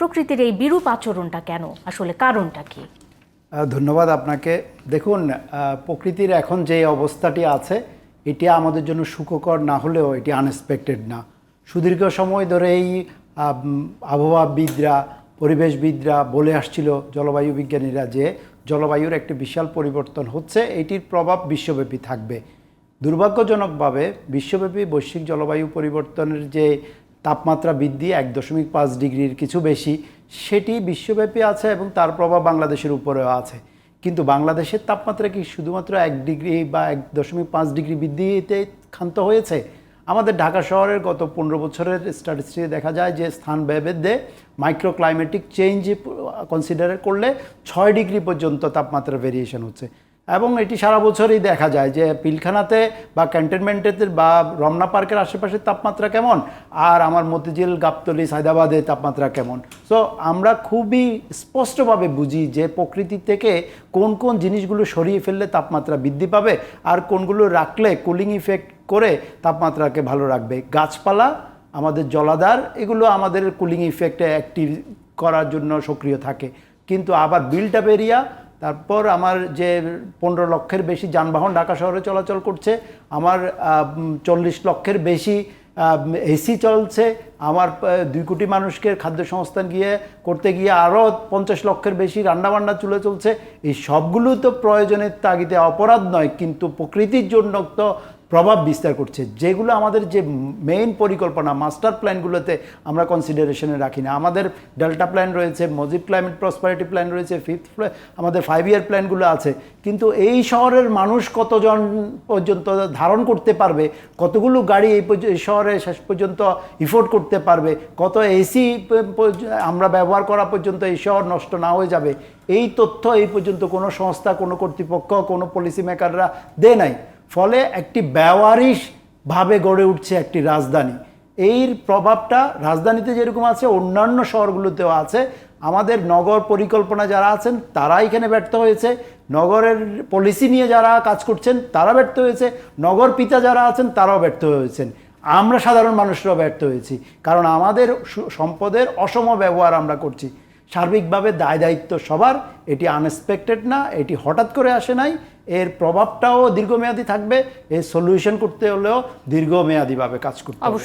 প্রকৃতির এই বিরূপ আচরণটা কেন? আসলে কারণটা কি? ধন্যবাদ আপনাকে। দেখুন প্রকৃতির এখন যে অবস্থাটি আছে, এটি আমাদের জন্য সুখকর না হলেও এটি আনএক্সপেক্টেড না। সুদীর্ঘ সময় ধরে এই আবহাওয়াবিদরা, পরিবেশবিদরা বলে আসছিল জলবায়ু বিজ্ঞানীরা যে জলবায়ুর একটি বিশাল পরিবর্তন হচ্ছে, এটির প্রভাব বিশ্বব্যাপী থাকবে। দুর্ভাগ্যজনকভাবে বিশ্বব্যাপী বৈশ্বিক জলবায়ু পরিবর্তনের যে তাপমাত্রা বৃদ্ধি এক দশমিক পাঁচ ডিগ্রির কিছু বেশি, সেটি বিশ্বব্যাপী আছে এবং তার প্রভাব বাংলাদেশের উপরেও আছে। কিন্তু বাংলাদেশের তাপমাত্রা কি শুধুমাত্র এক ডিগ্রি বা এক দশমিক পাঁচ ডিগ্রি বৃদ্ধিতে ক্ষান্ত হয়েছে? আমাদের ঢাকা শহরের গত পনেরো বছরের স্ট্যাটিস্টিকে দেখা যায় যে স্থান ব্যবেদে মাইক্রো ক্লাইমেটিক চেঞ্জ কনসিডার করলে ছয় ডিগ্রি পর্যন্ত তাপমাত্রা ভেরিয়েশন হচ্ছে। এবং এটি সারা বছরই দেখা যায় যে পিলখানাতে বা ক্যান্টনমেন্টেতে বা রমনা পার্কের আশেপাশের তাপমাত্রা কেমন? আর আমার মতিঝিল, গাবতলি, সায়দাবাদে তাপমাত্রা কেমন? সো আমরা খুবই স্পষ্টভাবে বুঝি যে প্রকৃতি থেকে কোন কোন জিনিসগুলো সরিয়ে ফেললে তাপমাত্রা বৃদ্ধি পাবে আর কোনগুলো রাখলে কুলিং ইফেক্ট করে তাপমাত্রাকে ভালো রাখবে। গাছপালা, আমাদের জলাধার, এগুলো আমাদের কুলিং ইফেক্টে অ্যাক্টিভ করার জন্য সক্রিয় থাকে। কিন্তু আবার বিল্ট আপ এরিয়া তারপর আমার যে পনেরো লক্ষের বেশি যানবাহন ঢাকা শহরে চলাচল করছে, আমার চল্লিশ লক্ষের বেশি এসি চলছে আমার দুই কোটি মানুষকে খাদ্য সংস্থান গিয়ে করতে গিয়ে আরও পঞ্চাশ লক্ষের বেশি রান্নাবান্না চলে চলছে। এই সবগুলো তো প্রয়োজনের তাগিদে অপরাধ নয়, কিন্তু প্রকৃতির জন্য তো প্রভাব বিস্তার করছে। যেগুলো আমাদের যে মেইন পরিকল্পনা মাস্টার প্ল্যানগুলোতে আমরা কনসিডারেশনে রাখি না। আমাদের ডেল্টা প্ল্যান রয়েছে মজিব ক্লাইমেট প্রসপারিটি প্ল্যান রয়েছে ফিফথ আমাদের ফাইভ ইয়ার প্ল্যানগুলো আছে। কিন্তু এই শহরের মানুষ কতজন পর্যন্ত ধারণ করতে পারবে? কতগুলো গাড়ি এই শহরে শেষ পর্যন্ত ইফোর্ড করতে পারবে, কত এসি আমরা ব্যবহার করা পর্যন্ত এই শহর নষ্ট না হয়ে যাবে। এই তথ্য এই পর্যন্ত কোনো সংস্থা, কোনো কর্তৃপক্ষ, কোনো পলিসি মেকাররা দেয় নাই। ফলে একটি ব্যবহারিক ভাবে গড়ে উঠছে একটি রাজধানী। এর প্রভাবটা রাজধানীতে যেরকম আছে, অন্যান্য শহরগুলোতেও আছে। আমাদের নগর পরিকল্পনা যারা আছেন, তারা এখানে ব্যর্থ হয়েছে। নগরের পলিসি নিয়ে যারা কাজ করছেন, তারা ব্যর্থ হয়েছে। নগর পিতা যারা আছেন, তারাও ব্যর্থ হয়েছেন। আমরা সাধারণ মানুষরা ব্যর্থ হয়েছি। কারণ আমাদের সম্পদের অসম ব্যবহার আমরা করছি। সার্বিকভাবে দায় দায়িত্ব সবার, এটি আনএক্সপেক্টেড না, এটি হঠাৎ করে আসে নাই, এর প্রভাবটাও দীর্ঘমেয়াদী থাকবে, এর সলিউশন করতে হলেও দীর্ঘমেয়াদীভাবে কাজ করতে অবশ্যই।